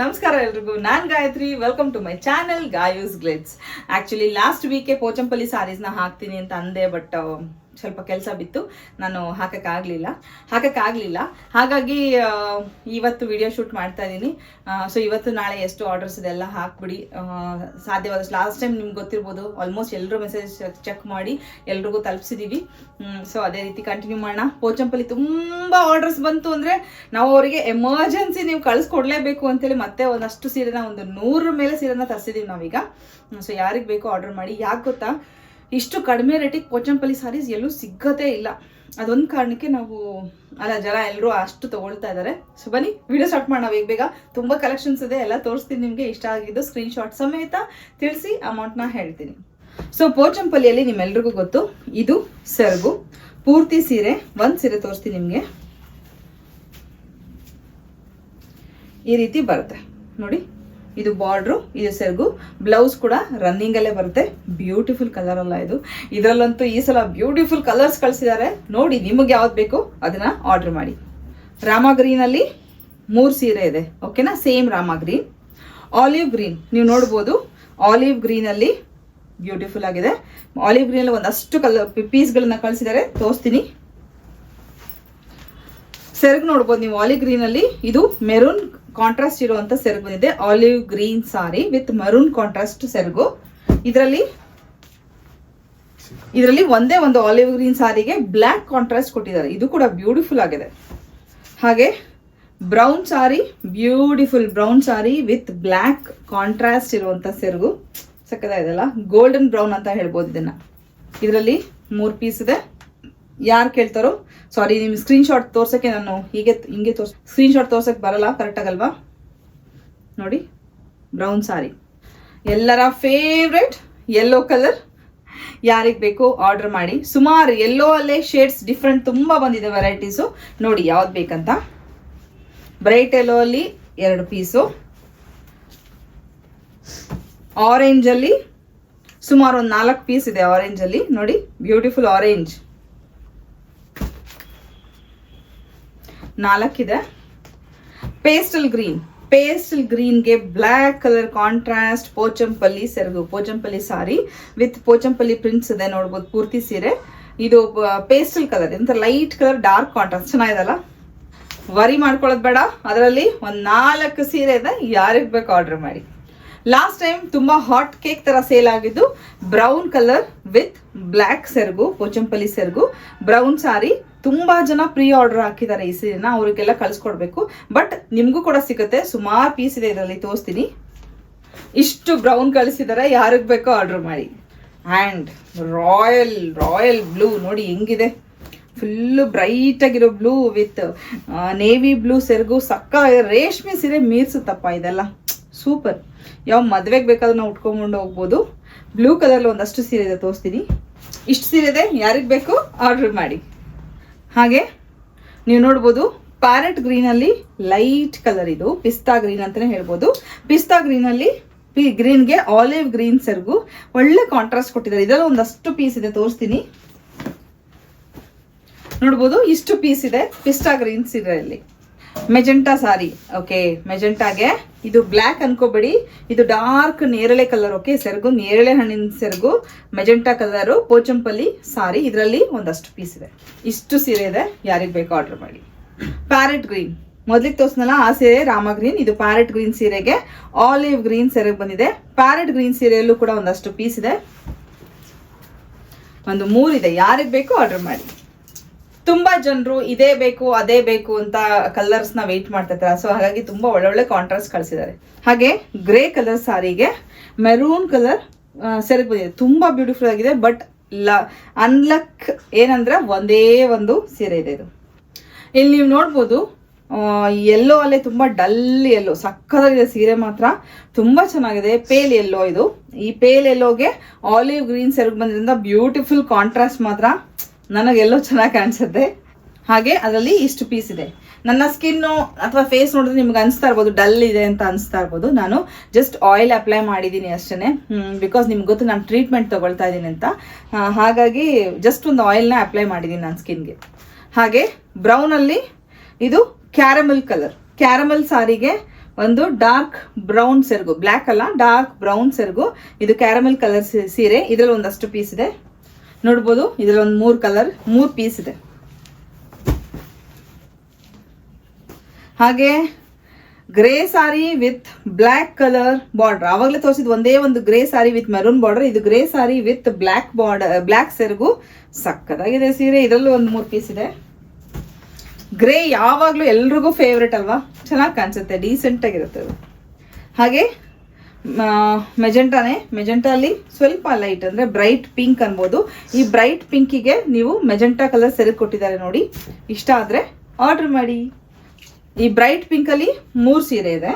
ನಮಸ್ಕಾರ ಎಲ್ರಿಗೂ. ನಾನ್ Gayathri. Welcome to my channel Gayu's Glitz actually last ವೀಕೆ Pochampally ಸಾರೀಸ್ನ ಹಾಕ್ತೀನಿ ಅಂತ ಅಂದೆ ಬಟ್ ಸ್ವಲ್ಪ ಕೆಲಸ ಬಿತ್ತು. ನಾನು ಹಾಕೋಕ್ಕಾಗಲಿಲ್ಲ ಹಾಕೋಕ್ಕಾಗಲಿಲ್ಲ ಹಾಗಾಗಿ ಇವತ್ತು ವಿಡಿಯೋ ಶೂಟ್ ಮಾಡ್ತಾ ಇದ್ದೀನಿ ಸೊ ಇವತ್ತು ನಾಳೆ ಎಷ್ಟು ಆರ್ಡರ್ಸ್ ಇದೆಲ್ಲ ಹಾಕ್ಬಿಡಿ. ಸಾಧ್ಯವಾದಷ್ಟು ಲಾಸ್ಟ್ ಟೈಮ್ ನಿಮ್ಗೆ ಗೊತ್ತಿರ್ಬೋದು ಆಲ್ಮೋಸ್ಟ್ ಎಲ್ಲರೂ ಮೆಸೇಜ್ ಚೆಕ್ ಮಾಡಿ ಎಲ್ರಿಗೂ ತಲುಪಿಸಿದ್ದೀವಿ ಸೊ ಅದೇ ರೀತಿ ಕಂಟಿನ್ಯೂ ಮಾಡೋಣ. ಪೋಚಂಪಲ್ಲಿ ತುಂಬ ಆರ್ಡರ್ಸ್ ಬಂತು ಅಂದರೆ ನಾವು ಅವರಿಗೆ ಎಮರ್ಜೆನ್ಸಿ ನೀವು ಕಳಿಸ್ಕೊಡ್ಲೇಬೇಕು ಅಂತೇಳಿ ಮತ್ತೆ ಒಂದಷ್ಟು ಸೀರೆನ, ಒಂದು ನೂರ ಮೇಲೆ ಸೀರೆನ ತರಿಸಿದ್ದೀವಿ ನಾವೀಗ. ಸೊ ಯಾರಿಗೆ ಬೇಕೋ ಆರ್ಡರ್ ಮಾಡಿ. ಯಾಕೆ ಗೊತ್ತಾ? ಇಷ್ಟು ಕಡಿಮೆ ರೇಟಿಗೆ ಪೋಚಂಪಲ್ಲಿ ಸಾರೀಸ್ ಎಲ್ಲೂ ಸಿಗದೇ ಇಲ್ಲ. ಅದೊಂದು ಕಾರಣಕ್ಕೆ ನಾವು ಅಲ್ಲ, ಜನ ಎಲ್ಲರೂ ಅಷ್ಟು ತಗೊಳ್ತಾ ಇದ್ದಾರೆ ಸೊ ಬನ್ನಿ ವಿಡಿಯೋ ಸ್ಟಾರ್ಟ್ ಮಾಡೋಣ ಬೇಗ ಬೇಗ. ತುಂಬ ಕಲೆಕ್ಷನ್ಸ್ ಇದೆ, ಎಲ್ಲ ತೋರಿಸ್ತೀನಿ ನಿಮಗೆ. ಇಷ್ಟ ಆಗಿದ್ದು ಸ್ಕ್ರೀನ್ಶಾಟ್ ಸಮೇತ ತಿಳಿಸಿ ಅಮೌಂಟ್ನ ಹೇಳ್ತೀನಿ. ಸೊ ಪೋಚಂಪಲ್ಲಿಯಲ್ಲಿ ನಿಮ್ಮೆಲ್ರಿಗೂ ಗೊತ್ತು, ಇದು ಸೆರಗು. ಪೂರ್ತಿ ಸೀರೆ, ಒಂದು ಸೀರೆ ತೋರಿಸ್ತೀನಿ ನಿಮಗೆ. ಈ ರೀತಿ ಬರುತ್ತೆ. ನೋಡಿ ಇದು ಬಾರ್ಡ್ರು, ಇದು ಸೆರಗು. ಬ್ಲೌಸ್ ಕೂಡ ರನ್ನಿಂಗ್ ಅಲ್ಲೇ ಬರುತ್ತೆ. ಬ್ಯೂಟಿಫುಲ್ ಕಲರ್ ಅಲ್ಲ ಇದು. ಇದರಲ್ಲಂತೂ ಈ ಸಲ ಬ್ಯೂಟಿಫುಲ್ ಕಲರ್ಸ್ ಕಳಿಸಿದ್ದಾರೆ ನೋಡಿ, ನಿಮಗೆ ಯಾವ್ದು ಬೇಕು ಅದನ್ನ ಆರ್ಡರ್ ಮಾಡಿ. ರಾಮ ಗ್ರೀನ್ ಅಲ್ಲಿ ಮೂರು ಸೀರೆ ಇದೆ. ಓಕೆನಾ same Rama green olive green ನೀವು ನೋಡ್ಬೋದು ಆಲಿವ್ ಗ್ರೀನ್ ಅಲ್ಲಿ ಬ್ಯೂಟಿಫುಲ್ ಆಗಿದೆ. ಆಲಿವ್ ಗ್ರೀನ್ ಅಲ್ಲಿ ಒಂದಷ್ಟು ಕಲರ್ ಪೀಸ್ಗಳನ್ನ ಕಳಿಸಿದ್ದಾರೆ ತೋರಿಸ್ತೀನಿ. ಸೆರಗು ನೋಡ್ಬೋದು ನೀವು ಆಲಿವ್ ಗ್ರೀನ್ ಅಲ್ಲಿ ಇದು ಮೆರೂನ್ ಕಾಂಟ್ರಾಸ್ಟ್ ಇರುವಂತ ಸೆರಗು ಇದೆ. Olive green sari with maroon contrast ಸೆರಗು. ಇದರಲ್ಲಿ ಇದರಲ್ಲಿ ಒಂದೇ ಒಂದು ಆಲಿವ್ ಗ್ರೀನ್ ಸಾರಿಗೆ ಬ್ಲ್ಯಾಕ್ ಕಾಂಟ್ರಾಸ್ಟ್ ಕೊಟ್ಟಿದ್ದಾರೆ. ಇದು ಕೂಡ ಬ್ಯೂಟಿಫುಲ್ ಆಗಿದೆ. ಹಾಗೆ brown sari beautiful brown sari with black contrast ಇರುವಂತ ಸೆರಗು. ಸಕ್ಕದಾಗಿದೆಲ್ಲ ಗೋಲ್ಡನ್ ಬ್ರೌನ್ ಅಂತ ಹೇಳ್ಬೋದು ಇದನ್ನ. ಇದರಲ್ಲಿ ಮೂರು ಪೀಸ್ ಇದೆ. ಯಾರು ಕೇಳ್ತಾರೋ ಸಾರಿ ನಿಮ್ ಸ್ಕ್ರೀನ್ಶಾಟ್ ತೋರ್ಸೋಕ್ಕೆ ನಾನು ಹೀಗೆ, ಹಿಂಗೆ ತೋರ್ಸ್ ಸ್ಕ್ರೀನ್ಶಾಟ್ ತೋರ್ಸೋಕ್ಕೆ ಬರಲ್ಲ ಕರೆಕ್ಟ್ ಆಗಲ್ವಾ? ನೋಡಿ ಬ್ರೌನ್ ಸಾರಿ ಎಲ್ಲರ ಫೇವ್ರೆಟ್ ಯೆಲ್ಲೋ ಕಲರ್ ಯಾರಿಗೆ ಬೇಕು ಆರ್ಡರ್ ಮಾಡಿ. ಸುಮಾರು ಎಲ್ಲೋ ಅಲ್ಲೇ ಶೇಡ್ಸ್ ಡಿಫ್ರೆಂಟ್ ತುಂಬ ಬಂದಿದೆ ವೆರೈಟೀಸು ನೋಡಿ, ಯಾವ್ದು ಬೇಕಂತ. ಬ್ರೈಟ್ ಎಲ್ಲೋ ಅಲ್ಲಿ ಎರಡು ಪೀಸು ಆರೆಂಜಲ್ಲಿ ಸುಮಾರು ಒಂದು ನಾಲ್ಕು ಪೀಸ್ ಇದೆ ಆರೆಂಜಲ್ಲಿ ನೋಡಿ ಬ್ಯೂಟಿಫುಲ್ ಆರೆಂಜ್ ನಾಲ್ಕಿದೆ. ಪೇಸ್ಟಲ್ ಗ್ರೀನ್ ಪೇಸ್ಟಲ್ ಗ್ರೀನ್ಗೆ ಬ್ಲ್ಯಾಕ್ ಕಲರ್ ಕಾಂಟ್ರಾಸ್ಟ್ ಪೋಚಂಪಲ್ಲಿ ಸೆರಗು ಪೋಚಂಪಲ್ಲಿ ಸಾರಿ ವಿತ್ ಪೋಚಂಪಲ್ಲಿ ಪ್ರಿಂಟ್ಸ್ ಇದೆ ನೋಡ್ಬೋದು, ಪೂರ್ತಿ ಸೀರೆ. ಇದು ಪೇಸ್ಟಲ್ ಕಲರ್ ಎಂತ ಲೈಟ್ ಕಲರ್ ಡಾರ್ಕ್ ಕಾಂಟ್ರಾಸ್ಟ್ ಚೆನ್ನಾಗಿದಲ್ಲ ವರಿ ಮಾಡ್ಕೊಳ್ಳೋದು ಬೇಡ. ಅದರಲ್ಲಿ ಒಂದು ನಾಲ್ಕು ಸೀರೆ ಇದೆ. ಯಾರಿಗೆ ಬೇಕು ಆರ್ಡರ್ ಮಾಡಿ. ಲಾಸ್ಟ್ ಟೈಮ್ ತುಂಬಾ ಹಾಟ್ ಕೇಕ್ ತರ ಸೇಲ್ ಆಗಿದ್ದು ಬ್ರೌನ್ ಕಲರ್ ವಿತ್ ಬ್ಲ್ಯಾಕ್ ಸೆರಗು ಪೋಚಂಪಲ್ಲಿ ಸೆರಗು ಬ್ರೌನ್ ಸಾರಿ ತುಂಬಾ ಜನ ಪ್ರೀ ಆರ್ಡರ್ ಹಾಕಿದ್ದಾರೆ ಈ ಸೀರೆನ ಅವ್ರಿಗೆಲ್ಲ ಕಳ್ಸಿಕೊಡ್ಬೇಕು. ಬಟ್ ನಿಮಗೂ ಕೂಡ ಸಿಗುತ್ತೆ. ಸುಮಾರು ಪೀಸ್ ಇದೆ ಇದರಲ್ಲಿ, ತೋರಿಸ್ತೀನಿ. ಇಷ್ಟು ಬ್ರೌನ್ ಕಳಿಸಿದ್ದಾರೆ ಯಾರಿಗೆ ಬೇಕೋ ಆರ್ಡರ್ ಮಾಡಿ. ಆ್ಯಂಡ್ ರಾಯಲ್ ರಾಯಲ್ ಬ್ಲೂ ನೋಡಿ ಹೆಂಗಿದೆ. ಫುಲ್ಲು ಬ್ರೈಟ್ ಆಗಿರೋ ಬ್ಲೂ ವಿತ್ ನೇವಿ ಬ್ಲೂ ಸೆರಗು ಸಕ್ಕ, ರೇಷ್ಮೆ ಸೀರೆ ಮೀರ್ಸುತ್ತಪ್ಪ ಇದೆಲ್ಲ. ಸೂಪರ್ ಯಾವ ಮದುವೆಗೆ ಬೇಕಾದ್ರೂ ನಾವು ಉಟ್ಕೊಂಡು ಹೋಗ್ಬೋದು. ಬ್ಲೂ ಕಲರ್ ಒಂದಷ್ಟು ಸೀರೆ ಇದೆ, ತೋರಿಸ್ತೀನಿ. ಇಷ್ಟು ಸೀರೆ ಇದೆ, ಯಾರಿಗೆ ಬೇಕು ಆರ್ಡರ್ ಮಾಡಿ. ಹಾಗೆ ನೀವು ನೋಡ್ಬೋದು ಪ್ಯಾರೆಟ್ ಗ್ರೀನಲ್ಲಿ ಲೈಟ್ ಕಲರ್ ಇದು, ಪಿಸ್ತಾ ಗ್ರೀನ್ ಅಂತಾನೆ ಹೇಳ್ಬೋದು. ಪಿಸ್ತಾ ಗ್ರೀನಲ್ಲಿ ಪಿ ಗ್ರೀನ್ಗೆ ಆಲಿವ್ ಗ್ರೀನ್ ಸೆರ್ಗು. ಒಳ್ಳೆ ಕಾಂಟ್ರಾಸ್ಟ್ ಕೊಟ್ಟಿದ್ದಾರೆ. ಇದರಲ್ಲಿ ಒಂದಷ್ಟು ಪೀಸ್ ಇದೆ, ತೋರಿಸ್ತೀನಿ. ನೋಡ್ಬೋದು ಇಷ್ಟು ಪೀಸ್ ಇದೆ, ಪಿಸ್ತಾ ಗ್ರೀನ್ ಸೀರೆಯಲ್ಲಿ ಮೆಜೆಂಟಾ ಸಾರಿ ಓಕೆ ಮೆಜೆಂಟಾಗೆ ಇದು ಬ್ಲ್ಯಾಕ್ ಅನ್ಕೋಬೇಡಿ. ಇದು ಡಾರ್ಕ್ ನೇರಳೆ ಕಲರ್ ಓಕೆ ಸೆರಗು, ನೇರಳೆ ಹಣ್ಣಿನ ಸೆರಗು ಮೆಜೆಂಟಾ ಕಲರು ಪೋಚಂಪಲ್ಲಿ ಸಾರಿ ಇದರಲ್ಲಿ ಒಂದಷ್ಟು ಪೀಸ್ ಇದೆ. ಇಷ್ಟು ಸೀರೆ ಇದೆ, ಯಾರಿಗೆ ಬೇಕು ಆರ್ಡರ್ ಮಾಡಿ. ಪ್ಯಾರೆಟ್ ಗ್ರೀನ್ ಮೊದಲಿಗೆ ತೋರಿಸ್ನಲ್ಲ ಆ ಸೀರೆ ರಾಮ ಗ್ರೀನ್ ಇದು ಪ್ಯಾರೆಟ್ ಗ್ರೀನ್ ಸೀರೆಗೆ ಆಲಿವ್ ಗ್ರೀನ್ ಸೆರೆಗೆ ಬಂದಿದೆ. ಪ್ಯಾರೆಟ್ ಗ್ರೀನ್ ಸೀರೆಯಲ್ಲೂ ಕೂಡ ಒಂದಷ್ಟು ಪೀಸ್ ಇದೆ. ಒಂದು ಮೂರಿದೆ ಯಾರಿಗೆ ಬೇಕು ಆರ್ಡರ್ ಮಾಡಿ. ತುಂಬಾ ಜನರು ಇದೇ ಬೇಕು, ಅದೇ ಬೇಕು ಅಂತ ಕಲರ್ಸ್ನ ವೇಟ್ ಮಾಡ್ತಾ ಸೊ ಹಾಗಾಗಿ ತುಂಬಾ ಒಳ್ಳೊಳ್ಳೆ ಕಾಂಟ್ರಾಸ್ಟ್ ಕಳಿಸಿದ್ದಾರೆ. ಹಾಗೆ ಗ್ರೇ ಕಲರ್ ಸಾರಿಗೆ ಮೆರೂನ್ ಕಲರ್ ಸೆರಗ್ ಬಂದಿದೆ. ತುಂಬಾ ಬ್ಯೂಟಿಫುಲ್ ಆಗಿದೆ ಬಟ್ ಲ ಅನ್ಲಕ್ ಏನಂದ್ರೆ ಒಂದೇ ಒಂದು ಸೀರೆ ಇದೆ ಇದು. ಇಲ್ಲಿ ನೀವು ನೋಡ್ಬೋದು ಎಲ್ಲೋ ಅಲ್ಲೇ ತುಂಬಾ ಡಲ್ ಎಲ್ಲೋ ಸಕ್ಕತ್ತಾಗಿದೆ ಸೀರೆ ಮಾತ್ರ. ತುಂಬಾ ಚೆನ್ನಾಗಿದೆ ಪೇಲ್ ಎಲ್ಲೋ ಇದು. ಈ ಪೇಲ್ ಎಲ್ಲೋಗೆ ಆಲಿವ್ ಗ್ರೀನ್ ಸೆರಗ್ ಬಂದ್ರಿಂದ ಬ್ಯೂಟಿಫುಲ್ ಕಾಂಟ್ರಾಸ್ಟ್ ಮಾತ್ರ. ನನಗೆಲ್ಲೋ ಚೆನ್ನಾಗಿ ಕಾಣಿಸುತ್ತೆ. ಹಾಗೆ ಅದರಲ್ಲಿ ಇಷ್ಟು ಪೀಸ್ ಇದೆ. ನನ್ನ ಸ್ಕಿನ್ನು ಅಥವಾ ಫೇಸ್ ನೋಡಿದ್ರೆ ನಿಮ್ಗೆ ಅನಿಸ್ತಾ ಇರ್ಬೋದು ಡಲ್ ಇದೆ ಅಂತ ಅನಿಸ್ತಾ ಇರ್ಬೋದು. ನಾನು ಜಸ್ಟ್ ಆಯಿಲ್ ಅಪ್ಲೈ ಮಾಡಿದ್ದೀನಿ ಅಷ್ಟೇ ಬಿಕಾಸ್ ನಿಮ್ಗೆ ಗೊತ್ತು ನಾನು ಟ್ರೀಟ್ಮೆಂಟ್ ತಗೊಳ್ತಾ ಇದ್ದೀನಿ ಅಂತ. ಹಾಗಾಗಿ ಜಸ್ಟ್ ಒಂದು ಆಯಿಲ್ನ ಅಪ್ಲೈ ಮಾಡಿದ್ದೀನಿ ನನ್ನ ಸ್ಕಿನ್ಗೆ. ಹಾಗೆ ಬ್ರೌನಲ್ಲಿ ಇದು ಕ್ಯಾರಮಲ್ ಕಲರ್ ಕ್ಯಾರಮಲ್ ಸಾರಿಗೆ ಒಂದು ಡಾರ್ಕ್ ಬ್ರೌನ್ ಸೆರಗು. ಬ್ಲ್ಯಾಕ್ ಅಲ್ಲ ಡಾರ್ಕ್ ಬ್ರೌನ್ ಸೆರಗು. ಇದು ಕ್ಯಾರಮಲ್ ಕಲರ್ ಸೀರೆ. ಇದರಲ್ಲಿ ಒಂದಷ್ಟು ಪೀಸ್ ಇದೆ. ನೋಡ್ಬೋದು, ಇದರಲ್ಲಿ ಒಂದು ಮೂರು ಕಲರ್ ಮೂರು ಪೀಸ್ ಇದೆ. ಹಾಗೆ grey sari with black colour border ಆವಾಗಲೇ ತೋರಿಸಿದ್ ಒಂದೇ ಒಂದು grey sari with maroon border ಇದು grey sari with black border black ಸೆರಗು ಸಕ್ಕದಾಗಿದೆ ಸೀರೆ. ಇದರಲ್ಲೂ ಒಂದು ಮೂರು ಪೀಸ್ ಇದೆ. ಗ್ರೇ ಯಾವಾಗಲೂ ಎಲ್ರಿಗೂ ಫೇವ್ರೆಟ್ ಅಲ್ವಾ? ಚೆನ್ನಾಗಿ ಕಾಣಿಸುತ್ತೆ ಡೀಸೆಂಟ್ ಆಗಿರುತ್ತೆ ಹಾಗೆ ಮೆಜೆಂಟಾನೇ ಮೆಜೆಂಟಾಲಿ ಸ್ವಲ್ಪ ಲೈಟ್ ಅಂದರೆ ಬ್ರೈಟ್ ಪಿಂಕ್ ಅನ್ಬೋದು. ಈ ಬ್ರೈಟ್ ಪಿಂಕಿಗೆ ನೀವು ಮೆಜೆಂಟಾ ಕಲರ್ ಸೆರಗು ಕೊಟ್ಟಿದ್ದಾರೆ ನೋಡಿ. ಇಷ್ಟ ಆದರೆ ಆರ್ಡರ್ ಮಾಡಿ. ಈ ಬ್ರೈಟ್ ಪಿಂಕಲ್ಲಿ ಮೂರು ಸೀರೆ ಇದೆ.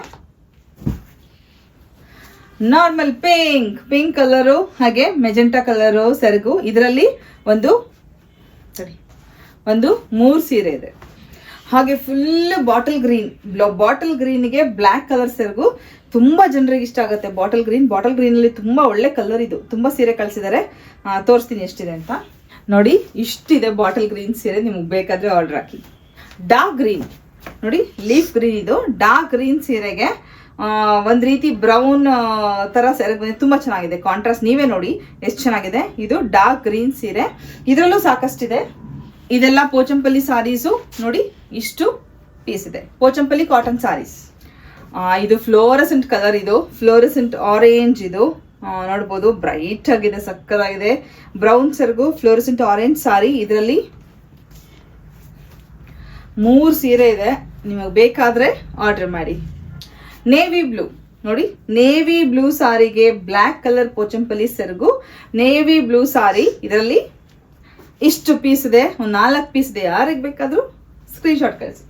ನಾರ್ಮಲ್ ಪಿಂಕ್ ಪಿಂಕ್ ಕಲರು ಹಾಗೆ ಮೆಜೆಂಟಾ ಕಲರು ಸೆರಗು ಇದರಲ್ಲಿ ಒಂದು ಸರಿ ಒಂದು ಮೂರು ಸೀರೆ ಇದೆ. ಹಾಗೆ ಫುಲ್ ಬಾಟಲ್ ಗ್ರೀನ್ ಬಾಟಲ್ ಗ್ರೀನ್ಗೆ ಬ್ಲ್ಯಾಕ್ ಕಲರ್ ಸೆರಗು ತುಂಬಾ ಜನರಿಗೆ ಇಷ್ಟ ಆಗುತ್ತೆ ಬಾಟಲ್ ಗ್ರೀನ್ ಬಾಟಲ್ ಗ್ರೀನಲ್ಲಿ ತುಂಬಾ ಒಳ್ಳೆ ಕಲರ್ ಇದು. ತುಂಬಾ ಸೀರೆ ಕಳಿಸಿದ್ದಾರೆ ತೋರಿಸ್ತೀನಿ ಎಷ್ಟಿದೆ ಅಂತ. ನೋಡಿ, ಇಷ್ಟಿದೆ ಬಾಟಲ್ ಗ್ರೀನ್ ಸೀರೆ ನಿಮಗೆ ಬೇಕಾದ್ರೆ ಆರ್ಡರ್ ಹಾಕಿ. Dark green. ನೋಡಿ ಲೀಫ್ ಗ್ರೀನ್ ಇದು. ಡಾರ್ಕ್ ಗ್ರೀನ್ ಸೀರೆಗೆ ಒಂದು ರೀತಿ ಬ್ರೌನ್ ತರ ಸೆರೆ ತುಂಬಾ ಚೆನ್ನಾಗಿದೆ. ಕಾಂಟ್ರಾಸ್ಟ್ ನೀವೇ ನೋಡಿ ಎಷ್ಟು ಚೆನ್ನಾಗಿದೆ. ಇದು ಡಾರ್ಕ್ ಗ್ರೀನ್ ಸೀರೆ. ಇದರಲ್ಲೂ ಸಾಕಷ್ಟಿದೆ. ಇದೆಲ್ಲ ಪೋಚಂಪಲ್ಲಿ ಸಾರೀಸು ನೋಡಿ ಇಷ್ಟು ಪೀಸ್ ಇದೆ. ಪೋಚಂಪಲ್ಲಿ ಕಾಟನ್ ಸಾರೀಸ್ ಇದು ಫ್ಲೋರಸೆಂಟ್ ಕಲರ್ ಇದು. ಫ್ಲೋರಸೆಂಟ್ ಆರೆಂಜ್ ಇದು. ನೋಡ್ಬೋದು ಬ್ರೈಟ್ ಆಗಿದೆ, ಸಕ್ಕದಾಗಿದೆ. ಬ್ರೌನ್ ಸರ್ಗು ಫ್ಲೋರಸೆಂಟ್ ಆರೆಂಜ್ ಸಾರಿ ಇದರಲ್ಲಿ ಮೂರು ಸೀರೆ ಇದೆ. ನಿಮಗೆ ಬೇಕಾದ್ರೆ ಆರ್ಡರ್ ಮಾಡಿ. ನೇವಿ ಬ್ಲೂ ನೋಡಿ ನೇವಿ ಬ್ಲೂ ಸಾರಿಗೆ ಬ್ಲ್ಯಾಕ್ ಕಲರ್ ಪೋಚಂಪಲ್ಲಿ ಸೆರಗು. ನೇವಿ ಬ್ಲೂ ಸಾರಿ ಇದರಲ್ಲಿ ಇಷ್ಟು ಪೀಸ್ ಇದೆ, ಒಂದು ನಾಲ್ಕು ಪೀಸ್ ಇದೆ, ಯಾರಿಗೆ ಬೇಕಾದರೂ ಸ್ಕ್ರೀನ್ಶಾಟ್ ಕಳಿಸಿ.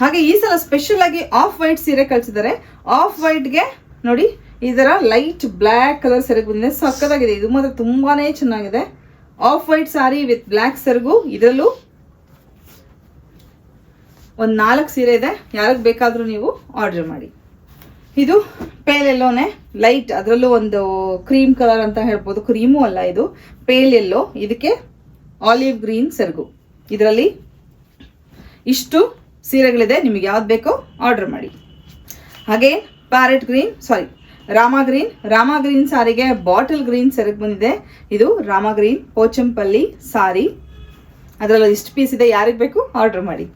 ಹಾಗೆ ಈ ಸಲ ಸ್ಪೆಷಲ್ ಆಗಿ ಆಫ್ ವೈಟ್ ಸೀರೆ ಕಳಿಸಿದ್ದಾರೆ ಆಫ್ ವೈಟ್ಗೆ ನೋಡಿ, ಈ ಇದರ ಲೈಟ್ ಬ್ಲ್ಯಾಕ್ ಕಲರ್ ಸೆರಗು ಬಂದಿದೆ. ಸಕ್ಕದಾಗಿದೆ ಇದು ಮಾತ್ರ ತುಂಬಾನೇ ಚೆನ್ನಾಗಿದೆ. Off white sari with black ಸೆರಗು, ಇದರಲ್ಲೂ ಒಂದು ನಾಲ್ಕು ಸೀರೆ ಇದೆ. ಯಾರಿಗೆ ಬೇಕಾದರೂ ನೀವು ಆರ್ಡರ್ ಮಾಡಿ. ಇದು ಪೇಲ್ ಎಲ್ಲೋನೆ ಲೈಟ್ ಅದರಲ್ಲೂ ಒಂದು ಕ್ರೀಮ್ ಕಲರ್ ಅಂತ ಹೇಳ್ಬೋದು. ಕ್ರೀಮು ಅಲ್ಲ ಇದು. ಪೇಲ್ ಎಲ್ಲೋ ಇದಕ್ಕೆ ಆಲಿವ್ ಗ್ರೀನ್ ಸೆರಗು. ಇದರಲ್ಲಿ ಇಷ್ಟು ಸೀರೆಗಳಿದೆ, ನಿಮಗೆ ಯಾವ್ದು ಬೇಕೋ ಆರ್ಡರ್ ಮಾಡಿ. ಹಾಗೆ parrot green sari Rama green Rama green ಸಾರಿಗೆ ಬಾಟಲ್ ಗ್ರೀನ್ ಸೆರಗು ಬಂದಿದೆ. ಇದು ರಾಮ ಗ್ರೀನ್ ಪೋಚಂಪಲ್ಲಿ ಸಾರಿ. ಅದರಲ್ಲಿ ಇಷ್ಟು ಪೀಸ್ ಇದೆ, ಯಾರಿಗೆ ಬೇಕು ಆರ್ಡರ್ ಮಾಡಿ.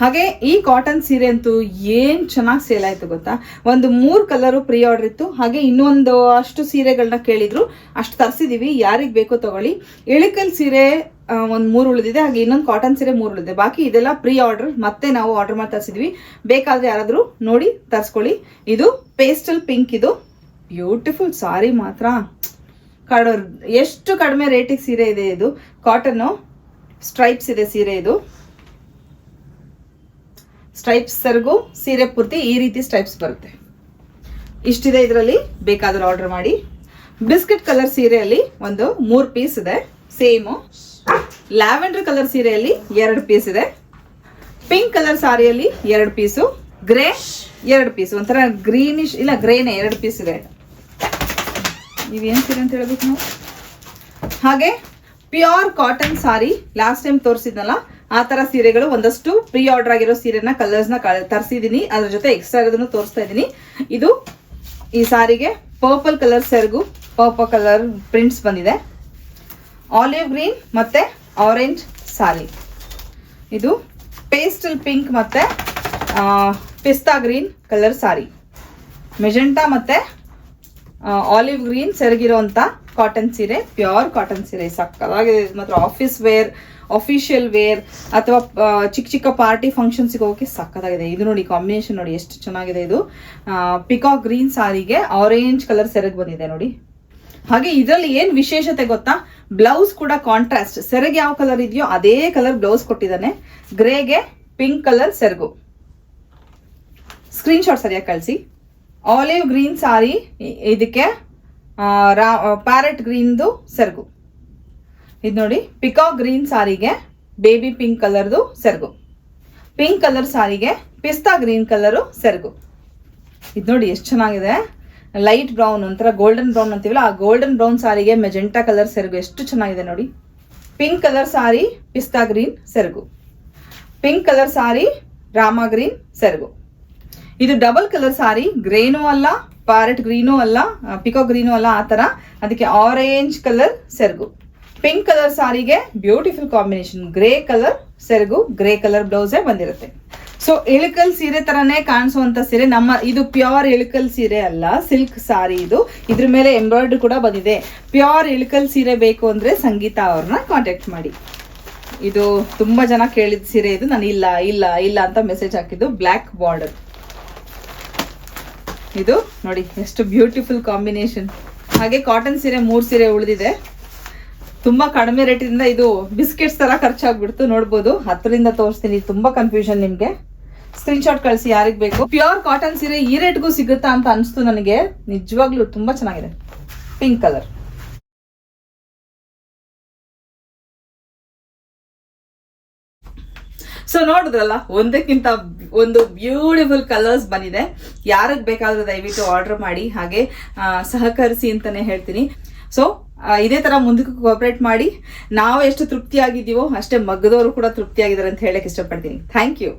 ಹಾಗೆ ಈ ಕಾಟನ್ ಸೀರೆ ಅಂತೂ ಏನ್ ಚೆನ್ನಾಗಿ ಸೇಲ್ ಆಯ್ತು ಗೊತ್ತಾ? ಒಂದು ಮೂರು ಕಲರು ಪ್ರೀ ಆರ್ಡರ್ ಇತ್ತು. ಹಾಗೆ ಇನ್ನೊಂದು ಅಷ್ಟು ಸೀರೆಗಳನ್ನ ಕೇಳಿದ್ರು. ಅಷ್ಟು ತರಿಸಿದೀವಿ. ಯಾರಿಗೆ ಬೇಕೋ ತಗೊಳ್ಳಿ. ಇಳಿಕಲ್ ಸೀರೆ ಒಂದು ಮೂರು ಉಳಿದಿದೆ. ಹಾಗೆ ಇನ್ನೊಂದು ಕಾಟನ್ ಸೀರೆ ಮೂರು ಉಳಿದಿದೆ. ಬಾಕಿ ಇದೆಲ್ಲ ಪ್ರೀ ಆರ್ಡರ್ ಮತ್ತೆ ನಾವು ಆರ್ಡರ್ ಮಾಡಿ ತರಿಸಿದ್ವಿ. ಬೇಕಾದ್ರೆ ಯಾರಾದರೂ ನೋಡಿ ತರಿಸ್ಕೊಳ್ಳಿ. ಇದು ಪೇಸ್ಟಲ್ ಪಿಂಕ್ ಇದು. ಬ್ಯೂಟಿಫುಲ್ ಸಾರಿ ಮಾತ್ರ. ಕಡ ಎಷ್ಟು ಕಡಿಮೆ ರೇಟಿಗೆ ಸೀರೆ ಇದೆ ಇದು. ಕಾಟನ್ನು ಸ್ಟ್ರೈಪ್ಸ್ ಇದೆ ಸೀರೆ ಇದು. ಸ್ಟ್ರೈಪ್ಸ್ ಸರಿಗೂ, ಸೀರೆ ಪೂರ್ತಿ ಈ ರೀತಿ ಸ್ಟ್ರೈಪ್ಸ್ ಬರುತ್ತೆ. ಇಷ್ಟಿದೆ ಇದರಲ್ಲಿ ಬೇಕಾದ್ರೆ ಆರ್ಡರ್ ಮಾಡಿ. ಬಿಸ್ಕೆಟ್ ಕಲರ್ ಸೀರೆಯಲ್ಲಿ ಒಂದು ಮೂರು ಪೀಸ್ ಇದೆ. ಸೇಮು ಲ್ಯಾವೆಂಡರ್ ಕಲರ್ ಸೀರೆಯಲ್ಲಿ ಎರಡು ಪೀಸ್ ಇದೆ. ಪಿಂಕ್ ಕಲರ್ ಸಾರಿಯಲ್ಲಿ ಎರಡು ಪೀಸು ಗ್ರೇ ಎರಡು ಪೀಸ್ ಒಂಥರ ಗ್ರೀನಿಶ್ ಇಲ್ಲ ಗ್ರೇನೆ ಎರಡು ಪೀಸ್ ಇದೆ. ನೀವೇನು ಸೀರೆ ಅಂತ ಹೇಳ್ಬೇಕು ನಾವು? ಹಾಗೆ pure cotton sari last time ತೋರಿಸಿದ್ನಲ್ಲ ಆ ತರ ಸೀರೆಗಳು ಒಂದಷ್ಟು ಪ್ರೀ ಆರ್ಡರ್ ಆಗಿರೋ ಸೀರೆನ ಕಲರ್ಸ್ನ ತರಿಸಿದೀನಿ. ಅದ್ರ ಜೊತೆ ಎಕ್ಸ್ಟ್ರಾ ಇರೋದನ್ನು ತೋರಿಸ್ತಾ ಇದ್ದೀನಿ. ಇದು ಈ ಸಾರಿಗೆ ಪರ್ಪಲ್ ಕಲರ್ ಸೆರಗು ಪರ್ಪಲ್ ಕಲರ್ ಪ್ರಿಂಟ್ಸ್ ಬಂದಿದೆ. ಆಲಿವ್ ಗ್ರೀನ್ ಮತ್ತೆ ಆರೆಂಜ್ ಸಾರಿ. ಇದು ಪೇಸ್ಟಲ್ ಪಿಂಕ್ ಮತ್ತೆ pista green colour sari. Magenta ಮತ್ತೆ ಆಲಿವ್ ಗ್ರೀನ್ ಸೆರಗಿರೋ ಕಾಟನ್ ಸೀರೆ ಪ್ಯೂರ್ ಕಾಟನ್ ಸೀರೆ ಸಕ್ಕದಾಗಿದೆ ಮಾತ್ರ ಆಫೀಸ್ ವೇರ್ ಅಫಿಷಿಯಲ್ ವೇರ್ ಅಥವಾ ಚಿಕ್ಕ ಚಿಕ್ಕ ಪಾರ್ಟಿ ಫಂಕ್ಷನ್ಸ್ಗೆ ಹೋಗಕ್ಕೆ ಸಕ್ಕತ್ತಾಗಿದೆ. ಇದು ನೋಡಿ ಕಾಂಬಿನೇಷನ್ ನೋಡಿ, ಎಷ್ಟು ಚೆನ್ನಾಗಿದೆ ಇದು. ಪಿಕಾಕ್ ಗ್ರೀನ್ ಸಾರಿಗೆ ಆರೆಂಜ್ ಕಲರ್ ಸೆರಗ್ ಬಂದಿದೆ ನೋಡಿ. ಹಾಗೆ ಇದರಲ್ಲಿ ಏನ್ ವಿಶೇಷತೆ ಗೊತ್ತಾ? ಬ್ಲೌಸ್ ಕೂಡ ಕಾಂಟ್ರಾಸ್ಟ್ ಸೆರಗ್ ಯಾವ ಕಲರ್ ಇದೆಯೋ ಅದೇ ಕಲರ್ ಬ್ಲೌಸ್ ಕೊಟ್ಟಿದ್ದಾನೆ. ಗ್ರೇಗೆ ಪಿಂಕ್ ಕಲರ್ ಸೆರಗು. ಸ್ಕ್ರೀನ್ ಶಾಟ್ ಸರಿಯಾಗಿ ಕಳಿಸಿ. ಆಲಿವ್ ಗ್ರೀನ್ ಸಾರಿ, ಇದಕ್ಕೆ ಪ್ಯಾರೆಟ್ ಗ್ರೀನ್ದು ಸೆರಗು. ಇದು ನೋಡಿ ಪಿಕಾಕ್ ಗ್ರೀನ್ ಸಾರಿಗೆ ಬೇಬಿ ಪಿಂಕ್ ಕಲರ್ದು ಸೆರಗು. ಪಿಂಕ್ ಕಲರ್ ಸಾರಿಗೆ ಪಿಸ್ತಾ ಗ್ರೀನ್ ಕಲರು ಸೆರಗು. ಇದು ನೋಡಿ ಎಷ್ಟು ಚೆನ್ನಾಗಿದೆ. ಲೈಟ್ ಬ್ರೌನ್ ಒಂಥರ ಗೋಲ್ಡನ್ ಬ್ರೌನ್ ಅಂತೀವಲ್ಲ, ಆ ಗೋಲ್ಡನ್ ಬ್ರೌನ್ ಸಾರಿಗೆ ಮೆಜೆಂಟಾ ಕಲರ್ ಸೆರಗು ಎಷ್ಟು ಚೆನ್ನಾಗಿದೆ ನೋಡಿ. Pink colour sari pista green ಸೆರಗು. Pink colour sari rama green ಸೆರಗು. ಇದು ಡಬಲ್ ಕಲರ್ ಸಾರಿ ಗ್ರೇನು ಅಲ್ಲ ಪ್ಯಾರೆಟ್ ಗ್ರೀನು ಅಲ್ಲ ಪಿಕೋ ಗ್ರೀನು ಅಲ್ಲ, ಆ ಥರ ಅದಕ್ಕೆ ಆರೆಂಜ್ ಕಲರ್ ಸೆರಗು. ಪಿಂಕ್ ಕಲರ್ ಸಾರಿಗೆ ಬ್ಯೂಟಿಫುಲ್ ಕಾಂಬಿನೇಷನ್ ಗ್ರೇ ಕಲರ್ ಸೆರಗು ಗ್ರೇ ಕಲರ್ ಬ್ಲೌಸೇ ಬಂದಿರುತ್ತೆ. ಸೊ ಇಳಕಲ್ ಸೀರೆ ತರನೇ ಕಾಣಿಸುವಂತ ಸೀರೆ. ನಮ್ಮ ಇದು ಪ್ಯೂರ್ ಇಳಕಲ್ ಸೀರೆ ಅಲ್ಲ ಸಿಲ್ಕ್ ಸಾರಿ ಇದು. ಇದ್ರ ಮೇಲೆ ಎಂಬ್ರಾಯ್ಡ್ರಿ ಕೂಡ ಬಂದಿದೆ. ಪ್ಯೂರ್ ಇಳಕಲ್ ಸೀರೆ ಬೇಕು ಅಂದ್ರೆ ಸಂಗೀತ ಅವ್ರನ್ನ ಕಾಂಟ್ಯಾಕ್ಟ್ ಮಾಡಿ. ಇದು ತುಂಬಾ ಜನ ಕೇಳಿದ ಸೀರೆ ಇದು. ನಾನು ಇಲ್ಲ ಇಲ್ಲ ಇಲ್ಲ ಅಂತ ಮೆಸೇಜ್ ಹಾಕಿದ್ದು. ಬ್ಲ್ಯಾಕ್ ಬಾರ್ಡರ್ ಇದು ನೋಡಿ, ಎಷ್ಟು ಬ್ಯೂಟಿಫುಲ್ ಕಾಂಬಿನೇಷನ್ ಹಾಗೆ ಕಾಟನ್ ಸೀರೆ ಮೂರ್ ಸೀರೆ ಉಳಿದಿದೆ. ತುಂಬಾ ಕಡಿಮೆ ರೇಟಿಂದ ಇದು ಬಿಸ್ಕೆಟ್ಸ್ ತರ ಖರ್ಚಾಗ್ಬಿಡ್ತು. ನೋಡ್ಬೋದು. ಹತ್ತರಿಂದ ತೋರಿಸ್ತೀನಿ. ತುಂಬಾ ಕನ್ಫ್ಯೂಷನ್ ನಿಮ್ಗೆ. ಸ್ಕ್ರೀನ್ ಶಾಟ್ ಕಳಿಸಿ ಯಾರಿಗ್ ಬೇಕು. ಪ್ಯೂರ್ ಕಾಟನ್ ಸೀರೆ ಈ ರೇಟ್ಗೂ ಸಿಗುತ್ತಾ ಅಂತ ಅನಿಸ್ತು ನನಗೆ. ನಿಜವಾಗ್ಲೂ ತುಂಬಾ ಚೆನ್ನಾಗಿದೆ. ಪಿಂಕ್ ಕಲರ್ ಸೊ ನೋಡಿದ್ರಲ್ಲ, ಒಂದಕ್ಕಿಂತ ಒಂದು ಬ್ಯೂಟಿಫುಲ್ ಕಲರ್ಸ್ ಬಂದಿದೆ. ಯಾರಿಗೆ ಬೇಕಾದ್ರೂ ದಯವಿಟ್ಟು ಆರ್ಡರ್ ಮಾಡಿ. ಹಾಗೆ ಸಹಕರಿಸಿ ಅಂತಾನೆ ಹೇಳ್ತೀನಿ. ಸೊ ಇದೇ ತರ ಮುಂದಕ್ಕೆ ಕೋಆಪರೇಟ್ ಮಾಡಿ, ನಾವು ಎಷ್ಟು ತೃಪ್ತಿಯಾಗಿದ್ದೀವೋ ಅಷ್ಟೇ ಮಗ್ಗದವರು ಕೂಡ ತೃಪ್ತಿಯಾಗಿದ್ದಾರೆ ಅಂತ ಹೇಳಕ್ ಇಷ್ಟಪಡ್ತೀನಿ. Thank you